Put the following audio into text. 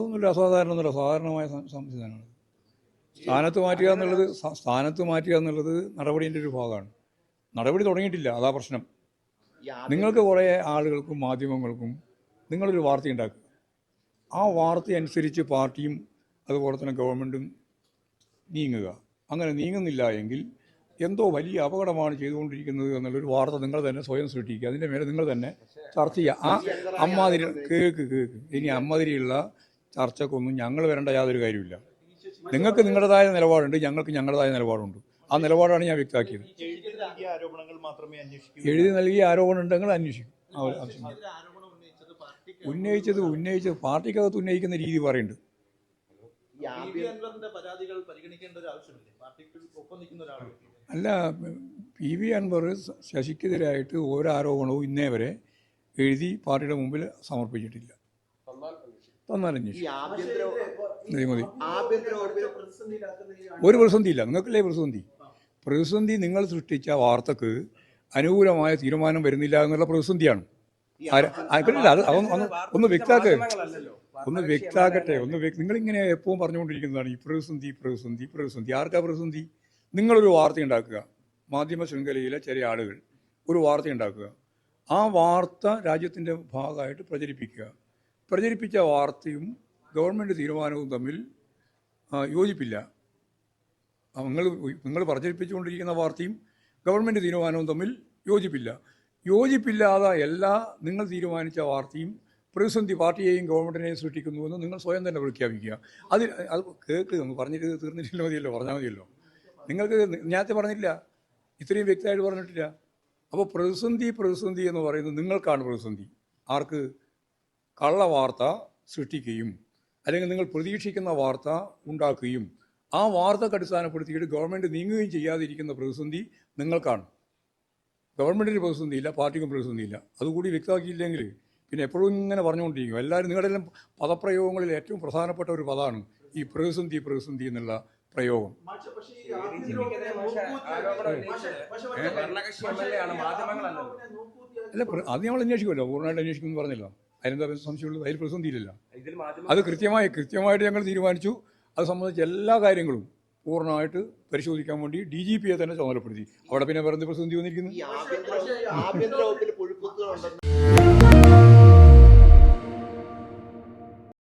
ഒന്നുമില്ല അസാധാരണ ഒന്നുമില്ല സാധാരണമായ സംവിധാനമാണ് സ്ഥാനത്ത് മാറ്റുക എന്നുള്ളത് സ്ഥാനത്ത് മാറ്റുക എന്നുള്ളത് നടപടിന്റെ ഒരു ഭാഗമാണ്. നടപടി തുടങ്ങിയിട്ടില്ല അതാ പ്രശ്നം. നിങ്ങൾക്ക് കുറേ ആളുകൾക്കും മാധ്യമങ്ങൾക്കും നിങ്ങളൊരു വാർത്ത ഉണ്ടാക്കുക. ആ വാർത്ത അനുസരിച്ച് പാർട്ടിയും അതുപോലെ തന്നെ ഗവൺമെന്റും നീങ്ങുക. അങ്ങനെ നീങ്ങുന്നില്ല എങ്കിൽ എന്തോ വലിയ അപകടമാണ് ചെയ്തുകൊണ്ടിരിക്കുന്നത് എന്നുള്ളൊരു വാർത്ത നിങ്ങൾ തന്നെ സ്വയം സൃഷ്ടിക്കുക. അതിന്റെ മേലെ നിങ്ങൾ തന്നെ ചർച്ച ചെയ്യുക. ആ അമ്മാതിരി കേക്ക് കേക്ക്. ഇനി അമ്മാതിരിയുള്ള ചർച്ചക്കൊന്നും ഞങ്ങൾ വരേണ്ട യാതൊരു കാര്യമില്ല നിങ്ങൾക്ക് നിങ്ങളുടേതായ നിലപാടുണ്ട് ഞങ്ങൾക്ക് ഞങ്ങളുടേതായ നിലപാടുണ്ട്. ആ നിലപാടാണ് ഞാൻ വ്യക്തമാക്കിയത്. എഴുതി നൽകിയ ആരോപണം ഉണ്ടെങ്കിൽ അന്വേഷിക്കും. ഉന്നയിച്ചത് ഉന്നയിച്ചത് പാർട്ടിക്കകത്ത് ഉന്നയിക്കുന്ന രീതി പറയുന്നുണ്ട്. അല്ല പി വി അൻവർ ശശിക്കെതിരായിട്ട് ഓരോ ആരോപണവും ഇന്നേ വരെ എഴുതി പാർട്ടിയുടെ മുമ്പിൽ സമർപ്പിച്ചിട്ടില്ല. ആഭ്യന്തര മതി മതി. ഒരു പ്രതിസന്ധിയില്ല നിങ്ങൾക്കല്ലേ പ്രതിസന്ധി? പ്രതിസന്ധി നിങ്ങൾ സൃഷ്ടിച്ച വാർത്തക്ക് അനുകൂലമായ തീരുമാനം വരുന്നില്ല എന്നുള്ള പ്രതിസന്ധിയാണ്. ആര- അത് അതൊന്ന് ഒന്ന് ഒന്ന് വ്യക്താക്ക് ഒന്ന് വ്യക്താക്കട്ടെ ഒന്ന് നിങ്ങൾ നിങ്ങളിങ്ങനെ എപ്പോഴും പറഞ്ഞുകൊണ്ടിരിക്കുന്നതാണ് ഈ പ്രതിസന്ധി പ്രതിസന്ധി പ്രതിസന്ധി. ആർക്കാ പ്രതിസന്ധി? നിങ്ങളൊരു വാർത്ത ഉണ്ടാക്കുക. മാധ്യമ ശൃംഖലയിലെ ചില ആളുകൾ ഒരു വാർത്ത ഉണ്ടാക്കുക. ആ വാർത്ത രാജ്യത്തിന്റെ ഭാഗമായിട്ട് പ്രചരിപ്പിക്കുക. പ്രചരിപ്പിച്ച വാർത്തയും ഗവൺമെന്റ് തീരുമാനവും തമ്മിൽ യോജിപ്പില്ല. നിങ്ങൾ നിങ്ങൾ പ്രചരിപ്പിച്ചുകൊണ്ടിരിക്കുന്ന വാർത്തയും ഗവൺമെന്റ് തീരുമാനവും തമ്മിൽ യോജിപ്പില്ല. യോജിപ്പില്ലാതെ എല്ലാ നിങ്ങൾ തീരുമാനിച്ച വാർത്തയും പ്രതിസന്ധി പാർട്ടിയെയും ഗവൺമെന്റിനെയും സൃഷ്ടിക്കുന്നുവെന്ന് നിങ്ങൾ സ്വയം തന്നെ പ്രഖ്യാപിക്കുക. അതിൽ അത് കേൾക്ക് നമ്മൾ പറഞ്ഞിട്ട് തീർന്നിട്ടില്ല മതിയല്ലോ പറഞ്ഞാൽ മതിയല്ലോ. നിങ്ങൾക്ക് നേരത്തെ പറഞ്ഞില്ല ഇത്രയും വ്യക്തമായിട്ട് പറഞ്ഞിട്ടില്ല. അപ്പോൾ പ്രതിസന്ധി പ്രതിസന്ധി എന്ന് പറയുന്നത് നിങ്ങൾക്കാണ് പ്രതിസന്ധി. ആർക്ക്? കള്ള വാർത്ത സൃഷ്ടിക്കുകയും അല്ലെങ്കിൽ നിങ്ങൾ പ്രതീക്ഷിക്കുന്ന വാർത്ത ഉണ്ടാക്കുകയും ആ വാർത്തക്ക് അടിസ്ഥാനപ്പെടുത്തിയിട്ട് ഗവൺമെന്റ് നീങ്ങുകയും ചെയ്യാതിരിക്കുന്ന പ്രതിസന്ധി നിങ്ങൾക്കാണ്. ഗവൺമെന്റിന് പ്രതിസന്ധിയില്ല പാർട്ടിക്കും പ്രതിസന്ധിയില്ല. അതുകൂടി വ്യക്തമാക്കിയില്ലെങ്കിൽ പിന്നെ എപ്പോഴും ഇങ്ങനെ പറഞ്ഞുകൊണ്ടിരിക്കും. എല്ലാവരും നിങ്ങളുടെ എല്ലാം പദപ്രയോഗങ്ങളിൽ ഏറ്റവും പ്രധാനപ്പെട്ട ഒരു പദമാണ് ഈ പ്രതിസന്ധി പ്രതിസന്ധി എന്നുള്ള പ്രയോഗം. അല്ല അത് നമ്മൾ അന്വേഷിക്കുമല്ലോ. പൂർണമായിട്ട് അന്വേഷിക്കുമെന്ന് പറഞ്ഞല്ലോ. അതിലെന്താ സംശയമുള്ളത്? അതിൽ പ്രതിസന്ധിയില്ലല്ലോ ഇതിൽ അത് കൃത്യമായി കൃത്യമായിട്ട് ഞങ്ങൾ തീരുമാനിച്ചു. അത് സംബന്ധിച്ച് എല്ലാ കാര്യങ്ങളും പൂർണമായിട്ട് പരിശോധിക്കാൻ വേണ്ടി ഡി ജി പിയെ തന്നെ ചുമതലപ്പെടുത്തി. അവിടെ പിന്നെ വേറെ പ്രതിസന്ധി വന്നിരിക്കുന്നു?